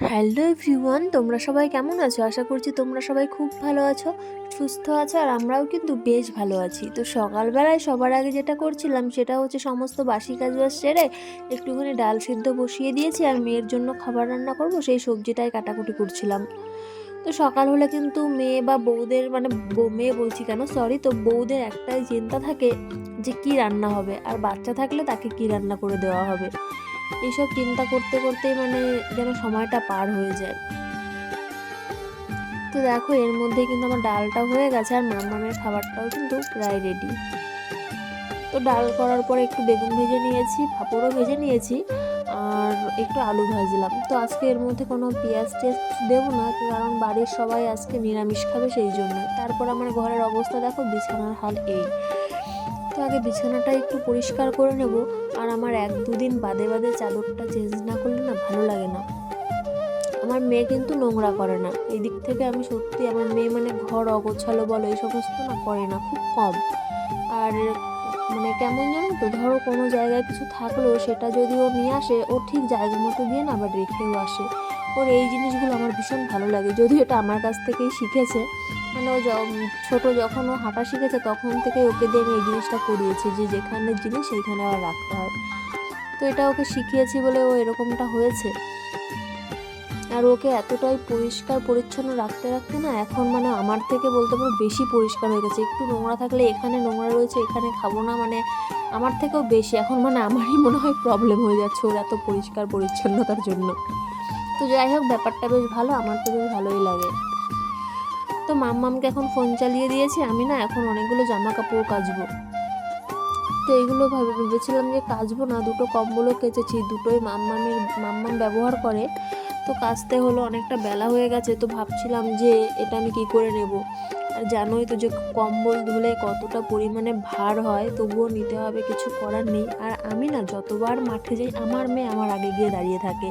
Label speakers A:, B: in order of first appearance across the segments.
A: Hello everyone তোমরা সবাই কেমন আছো? আশা করছি তোমরা সবাই খুব ভালো আছো, সুস্থ আছো, আর আমরাও কিন্তু বেশ ভালো আছি। তো সকালবেলায় সবার আগে যেটা করছিলাম সেটা হচ্ছে সমস্ত বাসি কাজ বাজ সেরে একটুখানি ডাল সিদ্ধ বসিয়ে দিয়েছি আর মেয়ের জন্য খাবার রান্না করব, সেই সবজিটাই কাটাকুটি করছিলাম। তো সকাল হলে কিন্তু মেয়ে বা বউদের মানে মেয়ে বলছি কেন? সরি তো বউদের একটাই চিন্তা থাকে যে কি রান্না হবে? আর বাচ্চা থাকলে তাকে কি রান্না করে দেওয়া হবে? এইসব চিন্তা করতে করতেই মানে যেন সময়টা পার হয়ে যায়। তো দেখো, এর মধ্যে কিন্তু আমার ডালটা হয়ে গেছে আর মামামের খাবারটাও কিন্তু প্রায় রেডি তো ডাল করার পরে একটু বেগুন ভেজে নিয়েছি, পাঁপড়ও ভেজে নিয়েছি আর একটু আলু ভাজলাম। তো আজকে এর মধ্যে কোনো পেঁয়াজ টেস্ট দেবো না, কারণ বাড়ির সবাই আজকে নিরামিষ খাবে সেই জন্য। তারপর আমার ঘরের অবস্থা দেখো, বিছানার হাল এই। তো আগে বিছানাটা একটু পরিষ্কার করে নেব, আর আমার এক দুদিন বাদে বাদে চাদরটা চেঞ্জ না করলে না ভালো লাগে না। আমার মেয়ে কিন্তু নোংরা করে না। এই দিক থেকে আমি সত্যি আমার মেয়ে মানে ঘর অগোছালো বলো, এই সমস্ত না করে না, খুব কম। আর মানে কেমন জানো তো, ধরো কোনো জায়গায় কিছু থাকলেও সেটা যদি ও নিয়ে আসে, ও ঠিক জায়গা মতো দিয়ে না আবার রেখেও আসে। ওর এই জিনিসগুলো আমার ভীষণ ভালো লাগে। যদিও এটা আমার কাছ থেকেই শিখেছে। মানে ও ছোট যখন ও হাঁটা শিখেছে তখন থেকে ওকে দিয়ে আমি এই জিনিসটা করিয়েছি যে যেখানে জিনিস সেইখানে আবার রাখতে হয়। তো এটা ওকে শিখিয়েছি বলে ও এরকমটা হয়েছে। আর ওকে এতটাই পরিষ্কার, পরিচ্ছন্ন রাখতে রাখতে না এখন মানে আমার থেকে বলতে পারো বেশি পরিষ্কার হয়ে গেছে। একটু নোংরা থাকলে এখানে নোংরা রয়েছে, এখানে খাব না মানে আমার থেকেও বেশি। এখন মানে আমারই মনে হয় প্রবলেম হয়ে যাচ্ছে ওর এত পরিষ্কার, পরিচ্ছন্নতার জন্য। তো যাই হোক, ব্যাপারটা বেশ ভালো, আমার তো বেশ ভালোই লাগে। তো মাম্মামকে এখন ফোন চালিয়ে দিয়েছি, আমি না এখন অনেকগুলো জামা কাপড় কাচবো। তো এইগুলো ভাবে ভেবেছিলাম যে কাচবো না, দুটো কম্বলও কেচেছি, দুটোই মাম্মামের মাম্মাম ব্যবহার করে। তো কাচতে হলো অনেকটা বেলা হয়ে গেছে, তো ভাবছিলাম যে এটা আমি কি করে নেব? আর জানোই তো যে কম্বল ধুলে কতটা পরিমাণে ভার হয়, তবুও নিতে হবে, কিছু করার নেই। আর আমি না যতবার মাঠে যাই, আমার মেয়ে আমার আগে গিয়ে দাঁড়িয়ে থাকে।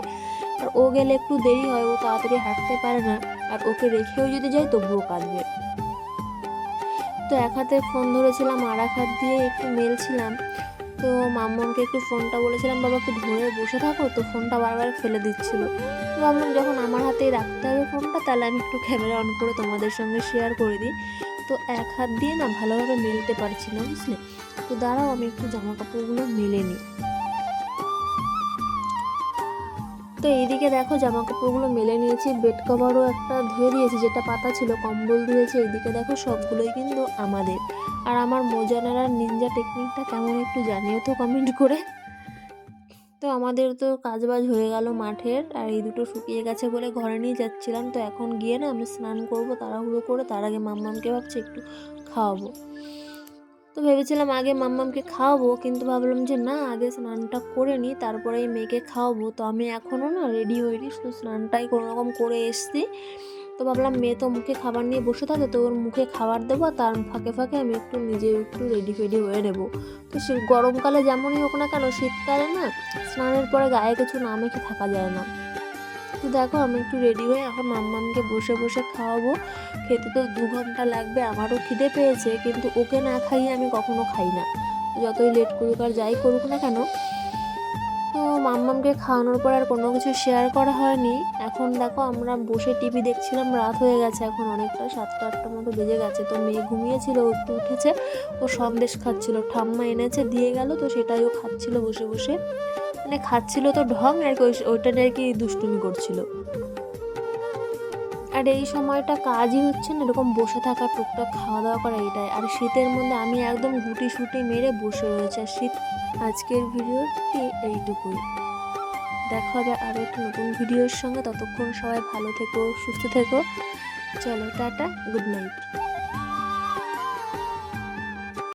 A: আর ও গেলে একটু দেরি হয়, ও তাড়াতাড়ি হাঁটতে পারে না। আর ওকে রেখেও যদি যাই তবুও কাঁদবে। তো এক হাতে ফোন ধরেছিলাম, আর এক হাত দিয়ে একটু মেলছিলাম। তো মাম্মামকে একটু ফোনটা বলেছিলাম, বাবা, একটু ধরে বসে থাকো। তো ফোনটা বারবার ফেলে দিচ্ছিল। তো ভাবলাম, যখন আমার হাতেই রাখতে হবে ফোনটা তাহলে আমি একটু ক্যামেরা অন করে তোমাদের সঙ্গে শেয়ার করে দিই। তো এক হাত দিয়ে না ভালোভাবে মেলতে পারছি না বুঝলে? তো দাঁড়াও, আমি একটু জামা কাপড়গুলো মেলে নিই। তো এইদিকে দেখো জামা কাপড়গুলো মেলে নিয়েছি বেড কভারও একটা ধুয়ে দিয়েছি, যেটা পাতা ছিল, কম্বল ধুয়েছি, এইদিকে দেখো সবগুলোই কিন্তু আমাদের। আর আমার মোজা নেড়ার নিনজা টেকনিকটা কেমন একটু জানিও তো কমেন্ট করে। তো আমাদের তো কাজবাজ হয়ে গেল মাঠের, আর এই দুটো শুকিয়ে গেছে বলে ঘরে নিয়ে যাচ্ছিলাম, তো এখন গিয়ে না আমি স্নান করব, তাড়াহুড়ো করে, তার আগে মাম্মামকে ভাবছি একটু খাওয়াবো। তো ভেবেছিলাম আগে মাম্মামকে খাওয়াবো, কিন্তু ভাবলাম যে না, আগে স্নানটা করে নিই তারপরে এই মেয়েকে খাওয়াবো। তো আমি এখনও না রেডি হইনি, শুধু স্নানটাই কোনো রকম করে এসছি। তো ভাবলাম মেয়ে তো মুখে খাবার নিয়ে বসে থাকে, তো ওর মুখে খাবার দেবো তার ফাঁকে ফাঁকে আমি একটু নিজে একটু রেডি ফেডি হয়ে নেব। তো সে গরমকালে যেমনই হোক না কেন, শীতকালে না স্নানের পরে গায়ে কিছু না মেখে থাকা যায় না। তো দেখো, আমি একটু রেডি হয়ে এখন মাম্মামকে বসে বসে খাওয়াবো। খেতে তো দু ঘণ্টা লাগবে, আমারও খিদে পেয়েছে, কিন্তু ওকে না খাইয়ে আমি কখনো খাই না। যতই লেট করুক আর যাই করুক না কেন, তো মাম্মামকে খাওয়ানোর পর আর কোনো কিছু শেয়ার করা হয়নি। এখন দেখো, আমরা বসে টিভি দেখছিলাম, রাত হয়ে গেছে এখন অনেকটা, সাতটা আটটার মতো বেজে গেছে। তো মেয়ে ঘুমিয়েছিল একটু উঠেছে, ও সন্দেশ খাচ্ছিল। ঠাম্মা এনেছে, দিয়ে গেল, তো সেটাই ও খাচ্ছিল বসে বসে। মানে খাচ্ছিল তো ঢং আর কি, ওই- ওইটা নিয়ে আর কি দুষ্টুমি করছিল। আর এই সময়টা কাজই হচ্ছে না, এরকম বসে থাকা, টুকটাক খাওয়া দাওয়া করা, এটাই। আর শীতের মধ্যে আমি একদম গুটি সুটি মেরে বসে রয়েছে, আর শীত আজকের ভিডিওটি এইটুকুই। দেখা হবে আরও একটি নতুন ভিডিওর সঙ্গে, ততক্ষণ সবাই ভালো থেকো, সুস্থ থেকো। চলো, টাটা, গুড নাইট।